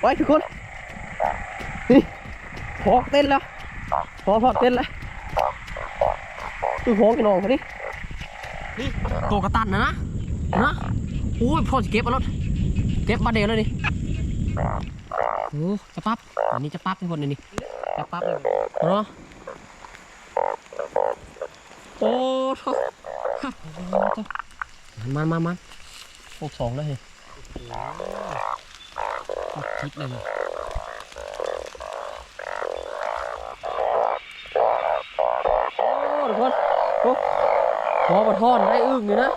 ไว้ทุกคน นี่พอกเต้นแล้วพอกพอกเต้นแล้วคือพอกพี่น้องคนนี้นี่ตัวกระตันนะนะนะโอ้ยพ่อจะเก็บเอารถเก็บมาเดียวเลยนี่โอ้จะปั๊บอันนี้จะปั๊บทุกคนนี่นี่จะปั๊บเลยเนาะโอ้โหมันมันมันพวกสองเลยเฮ้ย คิดเลยโอ้ทุกคนโอ้พอมาทอนได้อึ่งอยู่นะ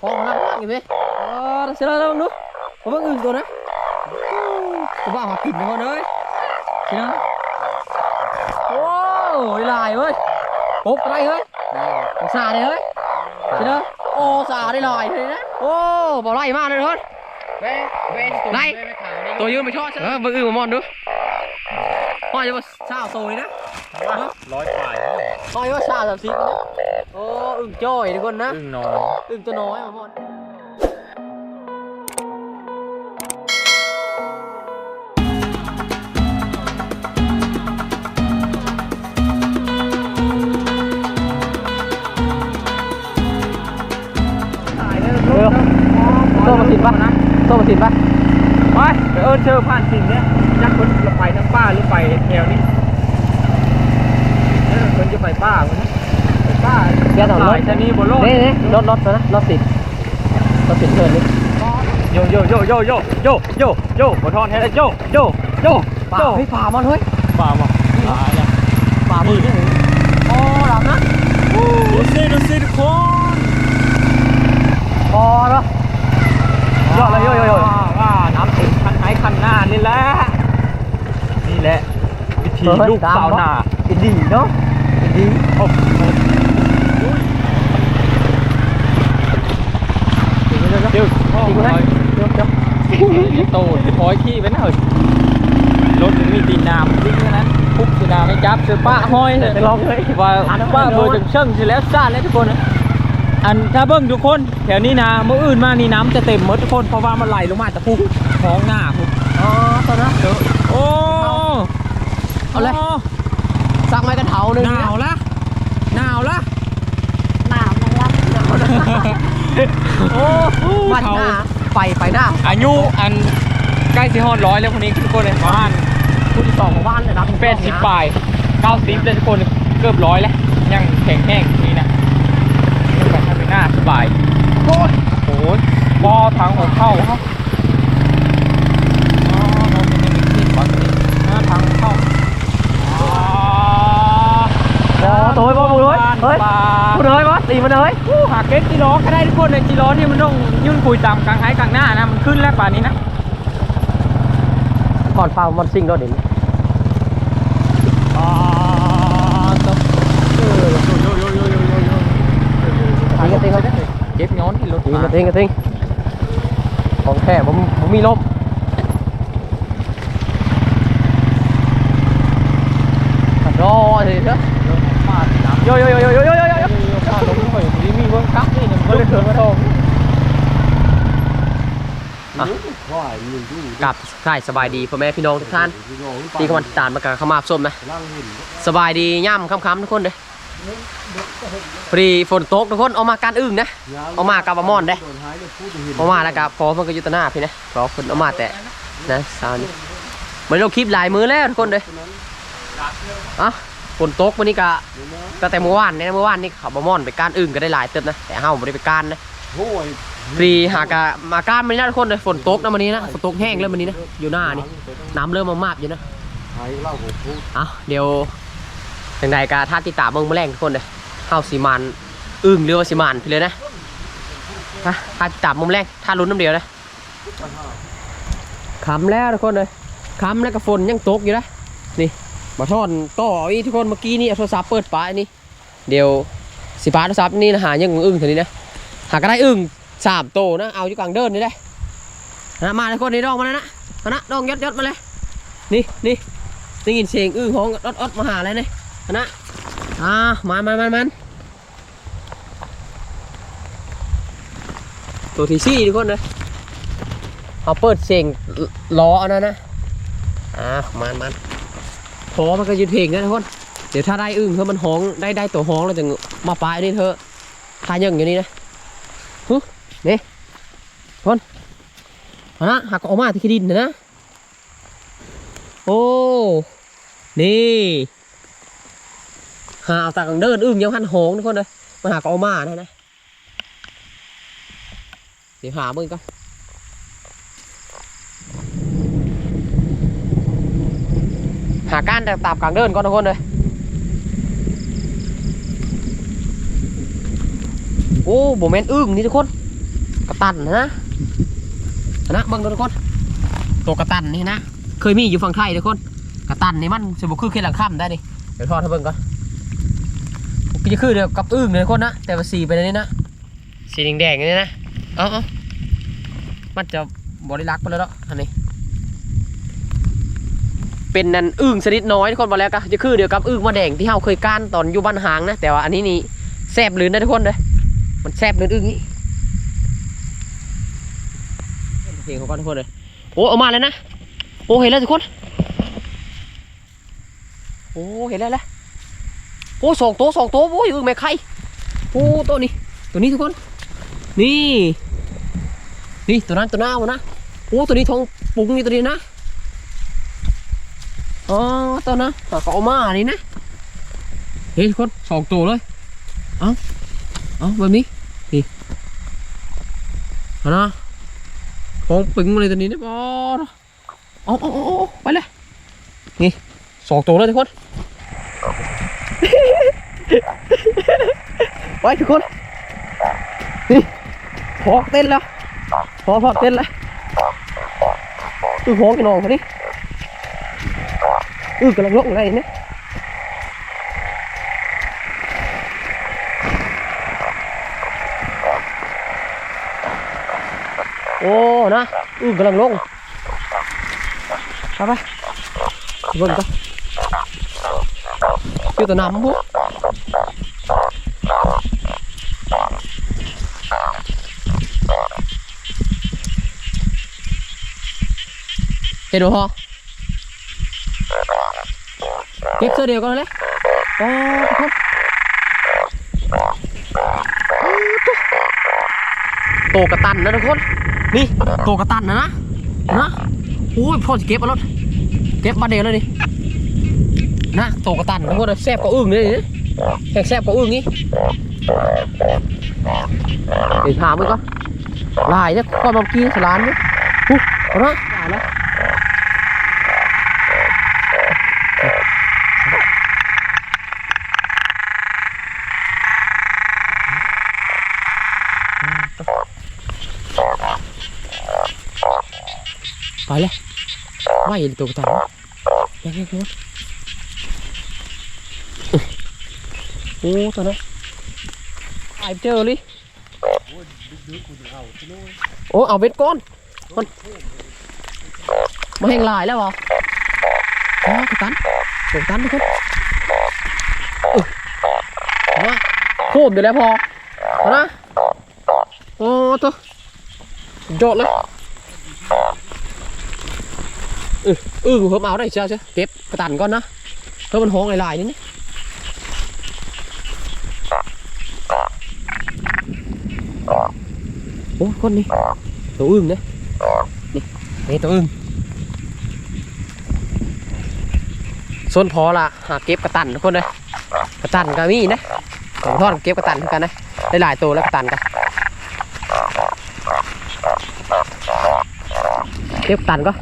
พอมาลักลักอยู่ไหมเออเสร็จแล้วลองดูผมว่าอึ่งตัวนะผมว่าหาปิดทุกคนเลยเห็นไหมโอ้ยลายเว้ยปุ๊บอะไรเฮ้ยสาเลยเฮ้ยเห็นไหมโอ้สาได้ลายเลยนะโอ้บ่ไล่มากเลยทุกคนเว้ ยเว้ยตัวไหนเว้ยไม่ขาวนี่ตัวยืมไปทอดเออมาอึ่งมามอนดูพ่อจะว่าสาวโตเลยนะร้อยฝ่ายพ่อจะว่าสาวสามสิบนะโอ้อึ่งจ้อยทุกคนนะอึ้งนอนอึ่งตัวน้อยมาหมดโซ่มาสินปะโซ่มาสินปะ ไปไปเอิญเชอผ่านสิ่งเนี้ยจักคนจะไปทั้งป้าหรือไปแถวนี้เออคนจะไปป้าคนนี้ไปป้าแกต่อรถหลายชะนีบนโลกนี่นี่รถรถนะรถสินรถสินเชิญนี่โยโยโยโยโยโยโยโยบทอนแท้เลยโยโยโยป่าโยเฮ้ยป่ามันเฮ้ยป่าบ่ป่าเนี่ยป่ามือนี่โอ้หลับนะดูสิดูสิทุกคนพอแล้วโยเลยโยโยโยว่าน้ำถึง คันไหนคันหน้านี่แหละ นี่แหละ วิธีลูกสาวนาอินดีเนาะอินดีโอ้โหเดี๋ยวเดี๋ยวเดี๋ยวเดี๋ยวจริงไหมเดี๋ยวเดี๋ยวโตถอยขี้ไปหน่อยรถมันมีตีนน้ำดิ้งเท่านั้นปุ๊บตีนน้ำไม่จับเสือป้าห้อยเลยไปลองเลยว่าว่าเบอร์จังเชิงสิแล้วซ่านแล้วทุกคนนะ อันถ้าเบิ้งทุกคนแถวนี้นะเมื่ออื่นมานี่น้ำจะเต็มหมดทุกคนเพราะว่ามันไหลลงมาจากภูท้องหน้าภูอ๋อตอนนั้นเดี๋ยวโอ้เอาเลยซักไม้กันเถาหนึ่งหนาวละหนาวละหนาวนะครับหนาวนะโอ้มาหน้าไปไปหน้าอายุอันใกล้สิฮอดร้อยแล้วคนนี้ทุกคนเลยประมาณผู้ที่สองของบ้านเลยนะแปดสิบปลายเก้าสิบเลยทุกคนเกือบร้อยแล้วยังแข็งแห้งนี่นะยังแบบทำเป็นหน้าส บายโอ้ยโอ้ยบอทางหัวเข้าครับอ๋อน้องเป็นยังไงที่บ้านนี้หน้าทางเข้าอ๋อโอ้ตัวไอ้บอลมึงเลยเฮ้ยปลามึงเลยบอสตีมันเลยผู้หาเก็ตจีล้อก็ได้ทุกคนเลยจีล้อที่มันต้องยุ่นคุยตามกลางท้ายกลางหน้านะมันขึ้นแล้วป่านนี้นะก่อนฟาร์มมันซิ่งก็เด่นอ๋อต้องเออโยโยโยโยโยโย ตีกันติงกันเก็บย้อนที่รถตีมากันติงกันติงของแท้ผมผมมีลมรอสิเถอะฟาดน้ำโยโยโยโยโยโยโยโยฟาดลงไปมีมีเวิร์กคัพนี่หนึ่งก็เลยเถิดมาทองกับใช่สบายดีพ่อแม่พี่น้องทุกท่านที่กำลังติดตามมากับขมาบส้มนะสบายดีย่ำค่ำๆทุกคนเลย พอดีฝนตกทุกคนเอามาการอึ่งนะเอามากับบะมอนได้เอามาแล้วกับพอเพิ่นก็ยุตนาพี่นะรอเพิ่นเอามาแต่นะสาวนี้เหมือนเราคลิปหลายมือแล้วทุกคนเลยอะฝนตกวันนี้กะก็แต่เมื่อวานเนี่ยเมื่อวานนี่ขาบะมอนไปการอึ่งก็ได้หลายเติบนะแต่เฮาไม่ได้ไปการนะฟรีหากะมากามมันนี่นะทุกคนเลยฝนตกนะวันนี้นะฝนตกแห้งเลยวันนี้นะอยู่หน้านี่น้ำเริ่มมามาบอยู่นะเอาเดี๋ยว อย่างไรกะท่าติดตามเมืองแมลงทุกคนเลยเข้าสีมันอึ้งหรือว่าสีมันไปเลยนะท่าติดตามเมืองแมลงท่าลุ้นน้ำเดียวนะคำแล้วทุกคนเลยคำแล้วก็ฝนยังตกอยู่นะนี่มาทอนต่ออีทุกคนเมื่อกี้นี่โทรศัพท์เปิดปาอันนี้เดี๋ยวสิปาโทรศัพท์นี่นะหายังอึ้งเท่านี้นะหาก็ได้อึ่งสามโตนะเอาอยู่กลางเดินนี่ได้นะมาเลยคนนี้ดองมาเลยนะมานะดองยดยดมาเลยนี่นี่ได้ยินเสียงอึ่งของอดอดมาหาอะไรนี่มา นะอ่ามามามามันตัวที่สี่ทุกคนเลยเอาเปิดเสียงล้อเอานะนะอ่ามันมันพอมันก็ยืนเพลงนะทุกคน เดี๋ยวถ้าได้อึ้งเธอมันห้องได้ได้ตัวห้องแล้วจะมาปลายนี่เธอทายังอยู่นี่นะฮึนี่คนเอานะหักออกมาที่ดินนะ โอ้ นี่ หาเอาตากางเดินอึ้งยังหันหงทุกคนเลยมาหากเอามาได้นะเดี๋ยวหามึงก็หาก้านแต่ตาบกลางเดินก่อนทุกคนเลยโอ้โบแมนอึ้งนี่ทุกคน กระตันนะนะเบิ่งทุกคน ตัวกระตันนี่นะ เคยมีอยู่ฝั่งไทยทุกคน กระตันนี่มันจะบุคือเคล็ดหลังค่ำได้ดิเดี๋ยวทอดให้เบิ่งก่อน จะคือเดียวกับอึ้งเลยทุกคนนะแต่ว่าสีไปในนี้นะสีแดงๆนี่นะเอาเอามันจะบริลักษ์ไปแล้วเนาะอันนี้ เป็นนันอึ้งชนิดน้อยทุกคนบอกแล้วก็จะคือเดียวกับอึ้งมาแดงที่เฮาเคยก้านตอนอยู่บ้านหางนะแต่ว่าอันนี้นี่แซบลื่นนะทุกคนเลยมันแซบลื่นอึ้งนี่เพลงของก่อนทุกคนเลยโอ้เอามาแล้วนะโอ้เห็นแล้วทุกคนโอ้เห็นแล้วแหละ โอ้สองตัวสองตัวโอ้ยอึ้งแม่ไข่โอ้ตัวนี้ ตัวนี้ทุกคน นี่ นี่ตัวนั้นตัวหน้าวะนะโอ้ตัวนี้ทองปุ้งนี่ตัวนี้นะอ๋อตัวนะตัวก็เอามาอันนี้นะเฮ้ยทุกคนสองตัวเลยเอาเอาแบบนี้นี่เอนะทองปึงมาเลยตัวนี้นะบอสอาเอาเอาเอาไปเลยนี่สองตัวเลยทุกคน ไปทุกคน นี่พอเต้นแล้วพอพอเต้นแล้วอือพอกันนองคนนี้อือกำลังลงอะไรเนี่ยโอ้นะอือกำลังลงไปไปเบิ่งก่อนอยู่ตัวน้ำพวก เห็นบ่พอเก็บเสื้อเดียวกันเลยโอ้ทุกคนโตกระตันนะทุกคน นี่โตกระตันนะนะนะโอ้ยพ่อจะเก็บเอารถเก็บมาเดียวเลยนี่นะโตกระตันทุกคนแซ่บกว่าอึ่งเลยนี่แห้งแซ่บกว่าอึ่งนี่เดี๋ยวถามมึงก่อนลายเนี่ยความากี้สลานเนี่ยปุ๊บเอาละ ไปเลยไม่เห็นตัวกระตันยังไงคุณโอ้ตัวนั้นไอเจอเลยโอ้เอาเบ็ดก้อนมันมาแห้งลายแล้วเหรออ๋อกระตันตัวกระตันทุกคนอุ๊ยเอนะ โอ้ตัวยอดเลยเออเออเพิ่มเอาได้เชียวเช่ยเก็บกระตันก่อนนะเพิ่มมันหงายหลายนิดนึงโอ้คนนี้ตัวอึ้งเนี่ยนี่นี่ตัวอึ้งส่วนพอละหาเก็บกระตันทุกคนเลยกระตันก็มีนะอมทอดเก็บกระตันกันนะได้หลายตัวแล้วกระตันกัน เก็บตันก็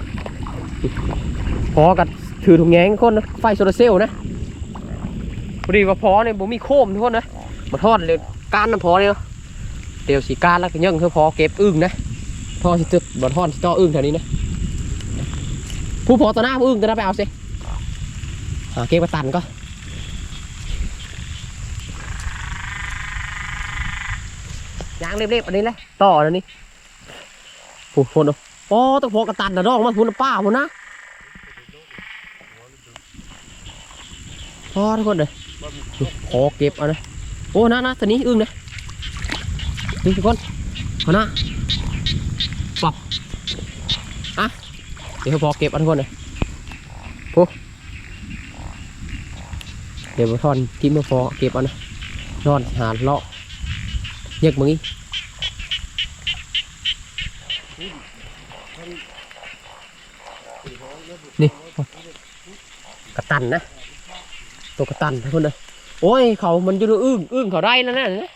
พอกับถือถุงแยงคนนะไฟโซลาร์เซลล์นะพอดีว่าพอเนี่ยผมมีโคมทุกคนนะมาทอดเลยก้านน้ำพอเนี่ยเนาะเดี๋ยวสีก้านแล้วก็ยังคือพอเก็บอึ้งนะพอสิตึกบ่ทอดสิต่ออึ้งแถวนี้นะผู้พอต่อหน้าอึ้งต่อหน้าไปเอาสิหาเก็บกระตันก็ยางเรียบๆอันนี้เลยต่อแล้วนี่ผู้คนเอาอ๋อต้องพอกระตันนะดอกมันพูนป้าพูนนะพอทุกคนเลยขอเก็บเอานะโอ้นะนะตัวนี้อึ้งนะนี่ทุกคนเอานะปับอะเดี๋ยวพอเก็บเอาทุกคนเลยโอ้เดี๋ยวมาทอนทิมมาฟอเก็บเอานะนอนหาเลาะเยกมึงอีกระ ตันนะตัวกระตันทุกคนเลยโอ้ยเขามันจะดูอึ้งอึ้งเขาได้แล้วนะเนี่ย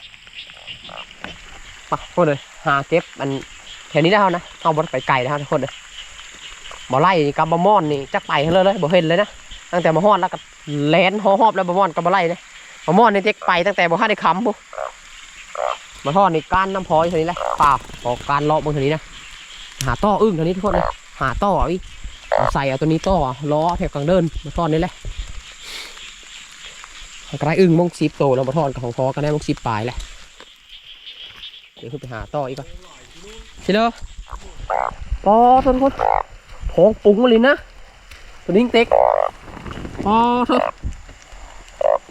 ไปทุกคนเลยหาเก็บอันแถวนี้ได้เท่านะเอาบอไปไก่นะครับทุกคนเลยบ่ไล่กับบะม่อนนี่จักไปให้เลยเลยบ่เห็นเลยนะตั้งแต่มาฮอดแล้วก็แลนหอบแล้วบะม่อนกับบะไล่เลยบะม่อนนี่เจ๊กไปตั้งแต่บ่ทันได้คำปุ๊มาทอดนี่ก้านน้ำพอยเท่านี้แหละเปล่าพอการเลาะบนเท่านี้นะหาต่ออึ้งเท่านี้ทุกคนเลยหาต่ออาอีก เอาใส่เอาตัวนี้ต่อล้อแถวกลางเดินมาทอดนี่แหละกระไรอึ้งมงซิปโตแล้วมาทอดกับของคอกันได้มงซิปปลายแหละเดี๋ยวขึ้นไปหาต่ออีกก่อนชิเลอปอทนคนทองปุ้งมาเลยนะตัวนี้เต็กปอเถอะ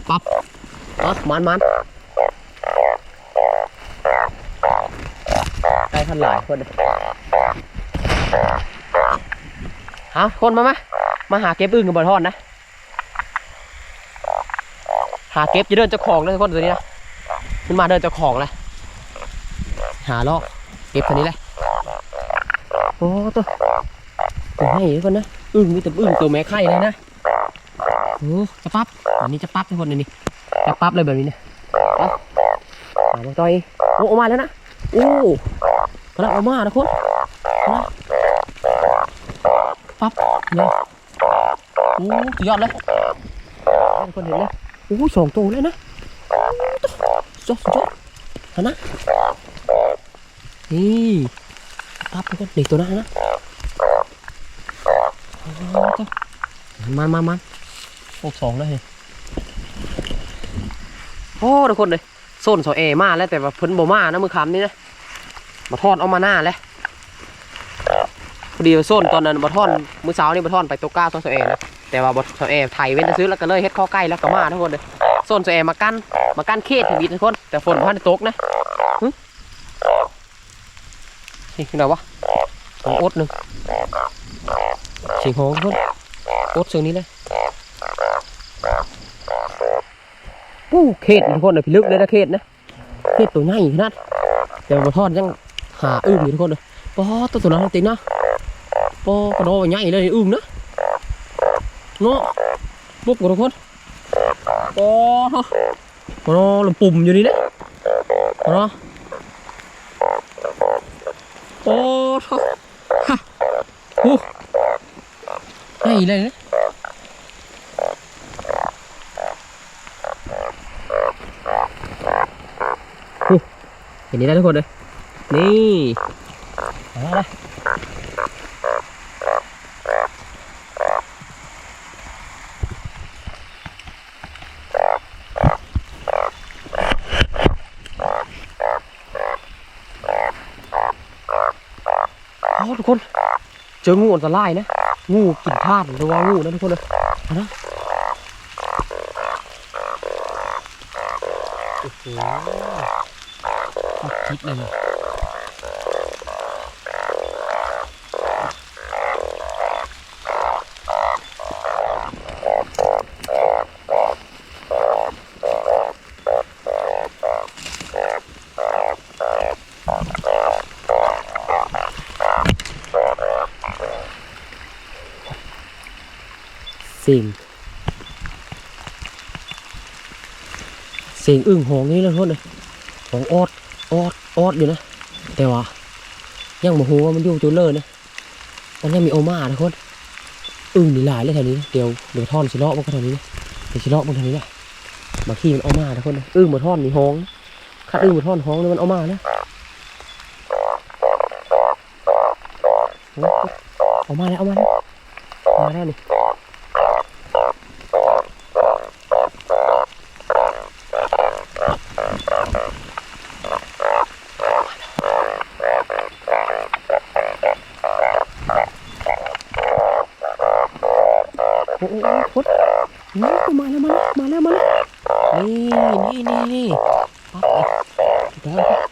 ปับอะมันมันได้ทันหลายคน เลยเอาคนมาไหมมาหาเก็บอึ้งกับบอทอดนะ หาเก็บจะเดินเจ้าของเลยคนตัวนี้นะขึ้นมาเดินเจ้าของเลยหาลอกเก็บตัวนี้เลยโอ้ตัวตัวให้ทุกคนนะอึ้งมีแต่อึ้งตัวแม่ไข่เลยนะโอ้จะปั๊บอันนี้จะปั๊บทุกคนเลยนี่จะปั๊บเลยแบบนี้นะเอาหามาต่อยโอ้ออกมาแล้วนะโอ้กำลังออกมาทุกคนนะปั๊บ เนี่ยโอ้สุดยอดเลยทุกคนเห็นเลยโอ้ยสองตัวเลยนะจดจดฮะนะนี่ปั๊บไปก่อนหนึ่งตัวนะนะมามามาโอ้สองเลยโอ้ทุกคนเลยโซนสอเอมาแล้วแต่ว่าเพิ่นบ่มานะมือคำนี่นะมาทอดเอามาหน้าแล้ว พอดีว่าโซนตอนนั้นมาทอดมือเช้านี่มาทอดไปตัวก้าตัวสเอนะแต่ว่าบทสอเอไทยเว้นจะซื้อแล้วก็เลยเฮ็ดข้อใกล้แล้วก็มาทุกคนเลยโซนสแอมากั้นมากั้นเขตทวีทุกคน แต่ฝนพันตกนะหึนี่คือไหนวะของอดหนึ่งสียงของทุกคนอดเสียงนี้เลยปู้เขตทุกคนเลยพิลึกเลยนะเขตนะเขตตัวใหญ่ขนาดแต่มาทอดยังหาอึ้งอยู่ทุกคนเลย ปอตัวตัวนั้นตินะปอกระโดดใหญ่เลยอึ้งนะเนาะปุ๊บทุกคนโอ้โหโอ้ลำปุ่มอยู่นี่นะโอ้โอ้โหฮะโอ้ไงเลยนะโอ้เห็นนี้ได้ทุกคนเลยนี่ มาลยโอ้ทุกคน เจองูอันตรายนะ งูกินพลาดหรือว่างูนะทุกคนเลยนะโอ้โหปักทิศเลย สียงเสียงอึ่งหองนี่เลยทุกคนเลยหองออดออดออดอยู่นะ แต่ว่ายังมาหูว่ามันอยู่จุดเลยนะมันยังมีโอมาทุกคนอึ่งนี่หลายเลยแถวนี้เดี๋ยวเดี๋ยวท่อนสิเลาะมันก็แถวนี้นะเดี๋ยวสิเลาะมันแถวนี้นะบางทีมันเอามาทุกคนนะอึ่งมาท่อนนี่ห้องคัดอึ่งมาท่อนห้องนี่มันเอามานะเอามาแล้วเอามาแล้วเอามาแล้วนี่ โอ้โหพุทธมาแล้วมาแล้วมาแล้วมาแล้วนี่นี่นี่นี่ปั๊บเลย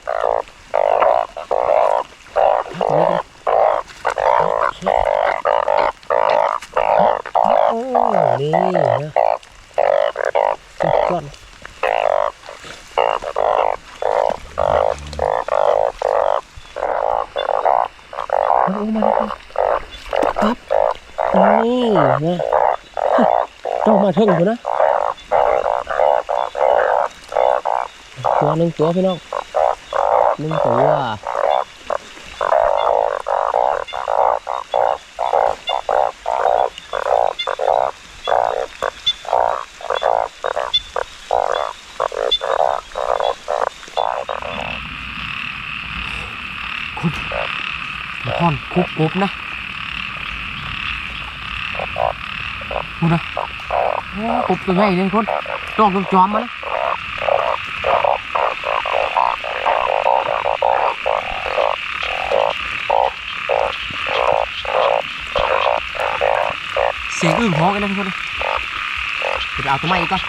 ได้ครับโอ้ นี่นะสุดยอดเอาเอามาครับนี่นะ งอยู่นะตัวหนึ่งตัวพี่น้องหนึ่งตัวละครคุบคุบนะคุณนะ โอ้คุบตัวใหญ่เลยคนต้องจอมจอมมานเสียงอึ้งห้องกันนะทุกคนเดี๋ยวเอาตัวใหม่อีกก่อน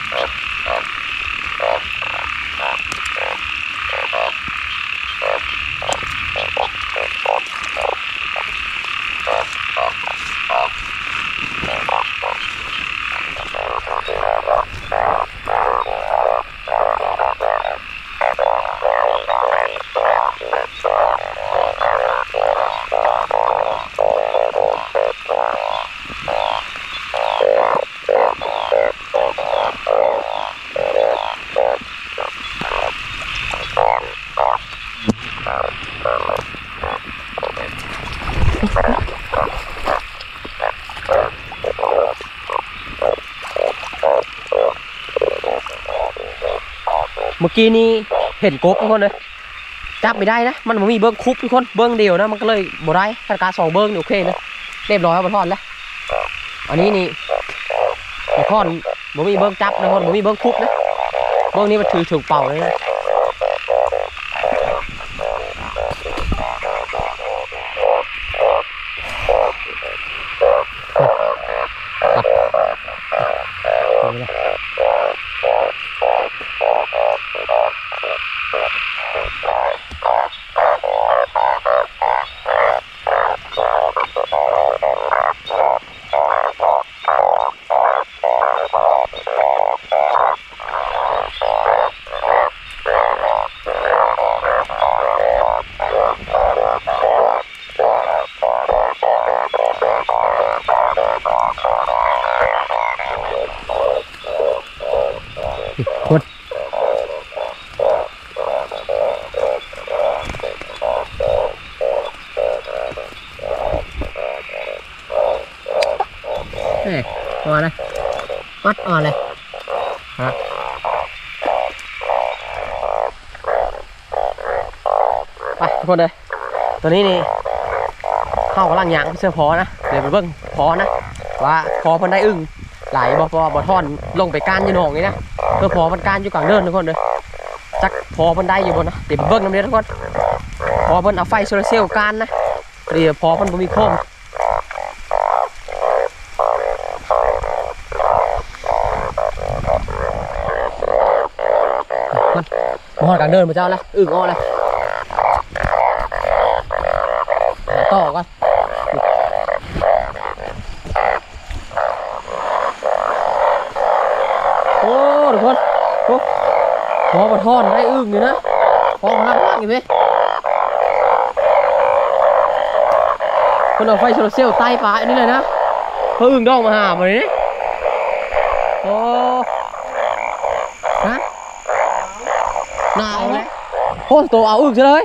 อกี้นี้เห็นกบทุกคนเลยจับไม่ได้นะ มันมีเบิ้งคุบทุกคน เบิ้งเดียวนะ มันก็เลยบได้ถ้ากาสองเบิ้งโอเคนะเรียบร้อยเอาไปทอดแล้ว อันนี้นี่นครบ่มีเบิ้งจับนะคนบ่มีเบิ้งคุบนะ เบิ้งนี้มันถือถึงเป่าเลยนะ เฮ้ยอ่อนเลยมัดอ่อนเลยฮะไปทุกคนเลยตัวนี้นี่เข้ากำลังยางเสื้อพอนะเดี๋ยวไปเบิ้งพอนะว่าพอพันได้อึ้งไหลบ่พอบ่ท่อนลงไปก้านอยู่หนองนี่นะเพื่อพอมันก้านอยู่กลางเดินทุกคนเลยจักพอพันได้อยู่บนนะเดี๋ยวไปเบิ้งน้ำเลี้ยทุกคนพอพิ่นเอาไฟโซลาร์เซลล์ก้านนะเดี๋ยวพอพิ่นบ่มีโคมมันบ่ฮอดกลาง เดินมาเจ้าละอึ้งอ้อละต่อก่อนโอ้ทุกคนโอ้พอปะท่อนได้อึ้งอยู่นะพอพลังมากอยู่ไหมคนเอาไฟโซลาร์เซลล์ใต้ปลาอันนี้เลยนะเพื่ออึ้งดองมาหามาเลยนี่โอ้ฮะหนาวเลย โอ้ตัวเอาอึ้งเฉยเลย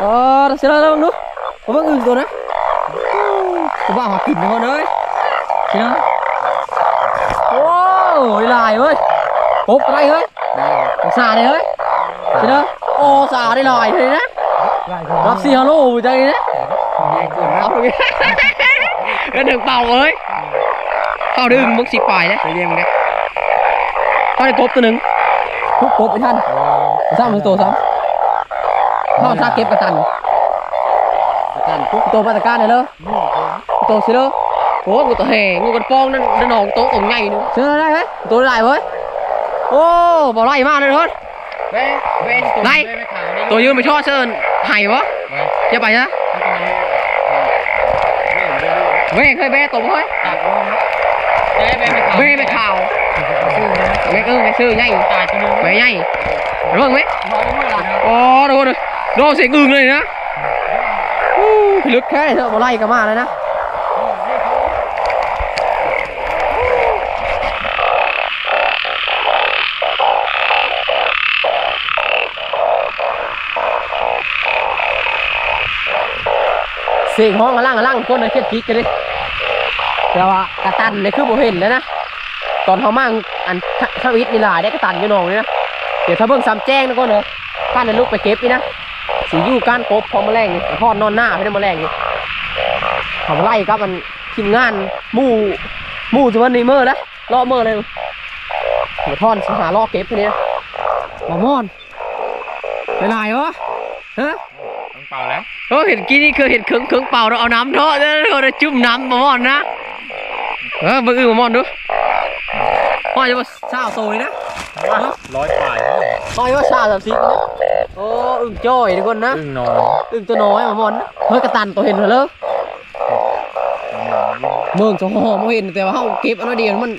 เออเฉยเลยลองดูผมว่าอึ้งตัวนะผมว่าหากินทุกคนเลยเฉยเลยโอ้ยลายเว้ยปุ๊บอะไรเฮ้ยสาเลยเฮ้ยใช่เด้อโอ้สาได้ลายเลยนะรับซีฮัลโหลใจนะเอาไปก็ดึงเป่าเลยเข้าดึงมึงสิปล่อยนะไปเรียนมึงเนี่ยเข้าในกบตัวหนึ่งทุกกบไปท่านซ้ำมึงตัวซ้ำ เข้าซาเก็บกระตันกระตันทุกตัวมาตรการเลยเลยตัวสิเลยโอ้กูตัวแห่งูกันฟองนั่นนั่นหนองโต๊ะองใหญ่นึงเชื่อได้ไหมตัวได้เว้ยโอ้บ่ไล่มากเลยทุกคนเว้ยเว้ยตัวไหนเว้ยไม่ขาวนี่ตัวยืนไปช่อเชิญไห่วะจะไปนะเว้ยเคยแบะตบเฮ้ยตัดลงเบ้เบ้ไม่ข่าวเบ้ไม่ข่าวเบ้เออไม่ซื้อใหญ่ตายตัวนึงไม่ใหญ่เรื่องไหมน้อยเมื่อไหร่ โอ้โดนเสียงอึ่งเลยนะพิลึกแค่เถอะมาไล่กันมาเลยนะเสียงห้องกระล่างกระล่างคนนั้นเช็ดพริกกันดิแต่ว่ากระตันเนี่ยคือโบเห็นแล้วนะ ตอนเขามั่งอันข้าวิทย์นี่หลายได้กระตันอยู่หนองเลยนะ เดี๋ยวถ้าเบิ่งซ้ำแจ้งนะก่อนเลยข้านในลูกไปเก็บอีนะ สีอยู่กานกบพอแมลงนี่ทอดนอนหน้าให้ได้แมลงนี่ทำไล่ครับมันทีมงานมู่มู่จะวันนี้เมื่อนะล่อเมื่อเลยหัวท่อนหาล่อเก็บทีนี้นะมามอนไปไหนวะฮะต้องเป่าแล้วเออเห็นกี้นี่เคยเห็นเครื่องเครื่องเป่าเราเอาน้ำเทาะแล้วเราจุ่มน้ำมามอนนะเออเบิ่งอึ่งมามอนดู พ่อจะมาเศร้าโซยนะร้อยป่ายน้อยว่าชาสามสิบนะโอ้อึ่งจ้อยทุกคนนะอึ้งน้อยอึ่งตัวน้อยมามอนนะเฮ้ยกระตันตัวเห็นเหรอเลยเมืองสองหอมเห็นแต่ว่าเขาเก็บอันนั้นเดียวมัน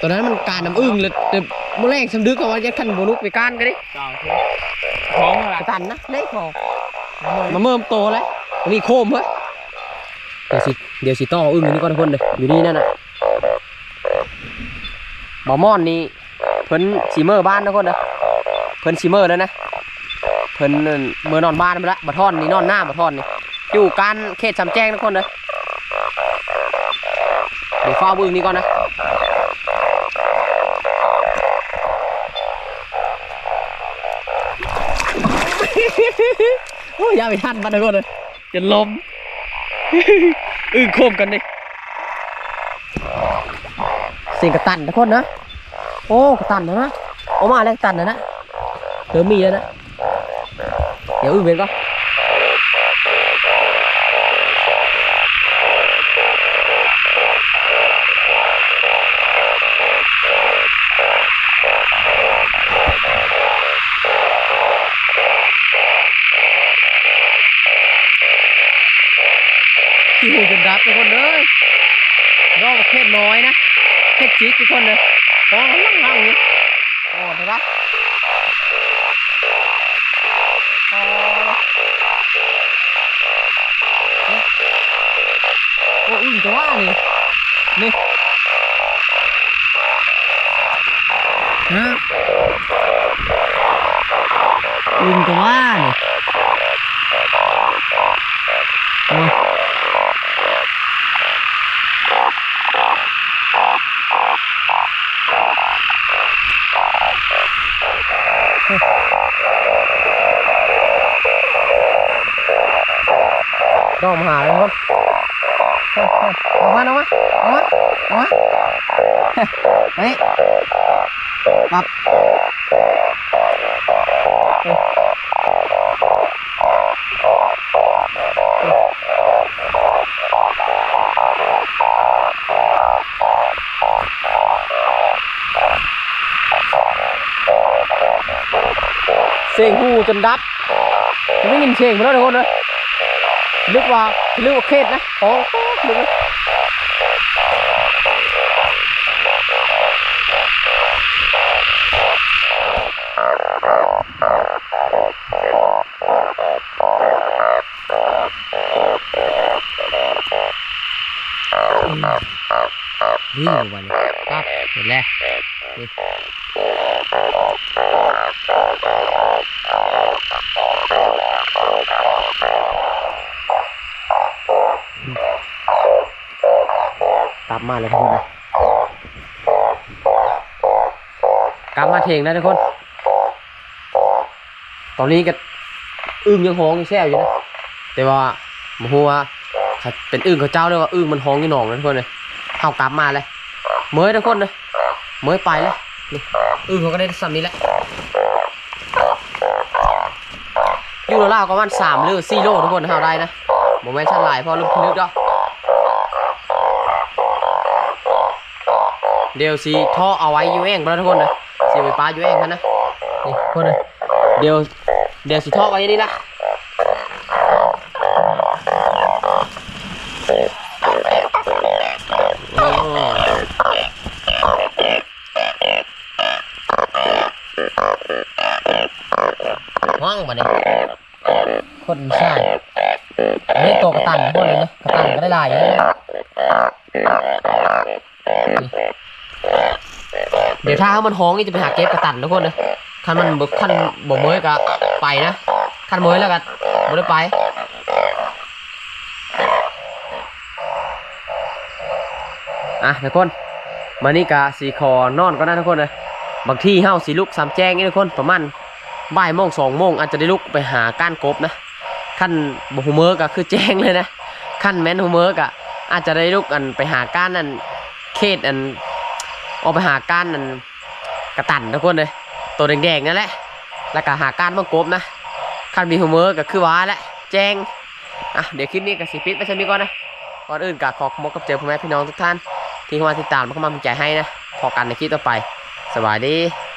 ตอนนั้นมันการน้ำอึ่งเลยแต่มแรงสำดึกเอาไว้จะขันบุลุกไปก้านกันดิเจ้าคือท้องอะไรกระตันนะเล็กพอมาเมื่อมโตแล้วมีโคมเฮ้ยเดี๋ยวสิเดี๋ยวสิต้องเอาอึ่งอยู่นี่ก่อนทุกคนเลยอยู่นี่นั่นน่ะ บ่มอนนี่เพิ่นสีเมอร์บ้านทุกคนนะเพิ่นสีเมอร์แล้วนะเพิ่นเมื่อนอนบ้านไปละบัทอนนี่นอนหน้าบัทอนนี่อยู่การเขตสำแจ้งทุกคนเลยเดี๋ยวเฝ้าบึงนี้ก่อนนะโอ้ยยาไปทันมันทุกคนเลยจะล้มอึ้งโคมกันดิ เสียงกระตันทุกคนนะ โอ้กระตันนะนะออกมาแล้วกระตันนะนะเติมมีแล้วนะ เดี๋ยวอึ้งเป็นก็หูจนรับทุกคนเลยรอบเขตน้อยนะเขต จิกทุกคนเลยฟองล่างล่างๆอยู่โอ้เห็นปะโอ้อึ้งจะว่านี่นี่ฮะอึ้งจะว่านี่โอ้ยต้องมาหาเลยครับ ออกมาออกมาออกมาออกมาเฮ้ยปับเสียงหูจนดับไม่ยินเสียงไปแล้วทุกคนเลย นึกว่านึกว่าเคสนะโอ้นึกว่าวิ่งวันนี้ปั๊บเห็นแล้วนี่กลั บมาเลยทุกคนนะกลับมาเทงแล้วทุกคน ตอนนี้ก็อึ้งยังห้องยังแซ่บอยู่นะแต่ว่าโมโหว่าเป็นอึ้งเขาเจ้าเลยว่าอึ้งมันห้องยู่หนองนะทุกคนเลยเข้ากลับมาเลยเมยทุกคนเลยเมยไปเลยอึ้งเขาก็ได้สำนี้แหละอยู่แล้วก็วันสามหรือสี่โลทุกคนเท่าได้นะโมเมนต์ชั้นหลายเพอลุกพิลึกดอก เดี๋ยวสีท่อเอาไว้ยูเองแล้วทุกคนนะสีไฟฟ้ายูเองนะนี่คนนะเดี๋ยวเดี๋ยวสีท่อไว้นี่นะว่างมาเนี่ยคนใช่ไม่ตัวกระตันพวกเลยนะกระตันก็ได้ลายเลยนะ ดี๋ยวถ้ามันห้องนี่จะไปหาเก็บกระตันทุกคนเลยคันมันบ่คันบ่เมยก็ไปนะคันเมยแล้วก็บ่ได้ไปอะทุกคนมานี่กะสีคอนอนก็ได้ทุกคนเลยบางที่เฮาสีลุกสามแจ้งนี่ทุกคนประมาณบ่ายโมงสองโมงอาจจะได้ลุกไปหาก้านกบนะขั้นบหูเมอร์ก็คือแจ้งเลยนะขั้นแมนหูเมอร์ก็อาจจะได้ลุกอันไปหาก้านอันเขตอัน ออกไปหาก้านอันกระตันทุกคนเลยตัวแดงๆนั่นแหละแล้วก็หาก้านมังกบนะขันมีหูเมอร์ก็คือว้าแหละแจ้งอะเดี๋ยวคลิปนี้กับสีปิดไปใช่ไหมก่อนนะก่อนอื่นก็ขอขอบกับเจอพ่อแม่พี่น้องทุกท่าน ที่เข้ามาติดตามมาเข้ามาเป็นใจให้นะพอกันในคลิปต่อไป สวัสดี